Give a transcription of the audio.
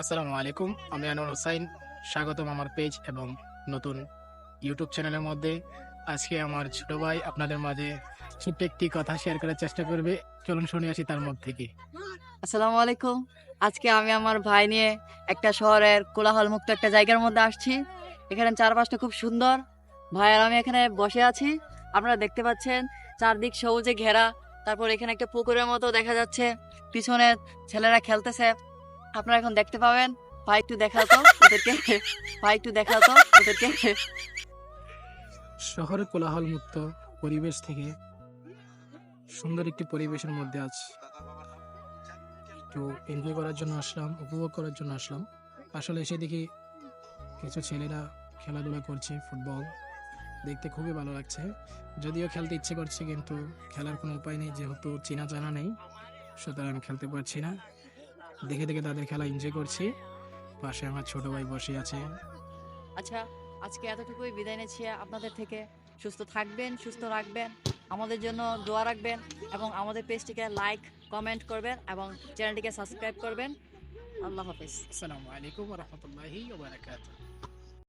আসসালামু আলাইকুম, আমি আনোয়ার হোসাইন। স্বাগতম আমার পেজ এবং নতুন ইউটিউব চ্যানেলের মধ্যে। আজকে আমার ছোট ভাই আপনাদের মাঝে ছোট্ট একটি কথা শেয়ার করার চেষ্টা করবে। চলুন শুনে আসি তার মুখ থেকে। আসসালামু আলাইকুম। আজকে আমি আমার ভাই নিয়ে একটা শহরের কোলাহল মুক্ত একটা জায়গার মধ্যে আসছি। এখানে চারপাশটা খুব সুন্দর। ভাই আর আমি এখানে বসে আছি। আপনারা দেখতে পাচ্ছেন, চারদিক সবুজে ঘেরা। তারপর এখানে একটা পুকুরের মতো দেখা যাচ্ছে। পিছনে ছেলেরা খেলতেছে। আপনারা এখন দেখতে পাবেন। একটু দেখাও তো ওদেরকে। একটু দেখাও তো ওদেরকে। শহরের কোলাহল মুক্ত পরিবেশ থেকে সুন্দর একটি পরিবেশের মধ্যে আছি একটু এনজয় করার জন্য আসলাম, উপভোগ করার জন্য আসলাম। আসলে এসে দেখি কিছু ছেলেরা খেলাধুলা করছে, ফুটবল। দেখতে খুবই ভালো লাগছে। যদিও খেলতে ইচ্ছে করছে, কিন্তু খেলার কোনো উপায় নেই, যেহেতু চেনা জানা নেই, সুতরাং খেলতে পারছি না। দেখে দেখে তাদের খেলা এনজয় করছি। পাশে আমার ছোট ভাই বসে আছে। আচ্ছা আজকে এতটুকুই বিদায় নিচ্ছি আপনাদের থেকে। সুস্থ থাকবেন সুস্থ রাখবেন আমাদের জন্য দোয়া রাখবেন এবং আমাদের পেজটিকে লাইক কমেন্ট করবেন এবং চ্যানেলটিকে সাবস্ক্রাইব করবেন। আল্লাহ হাফিজ। আসসালামু আলাইকুম রহমতুল্লাহি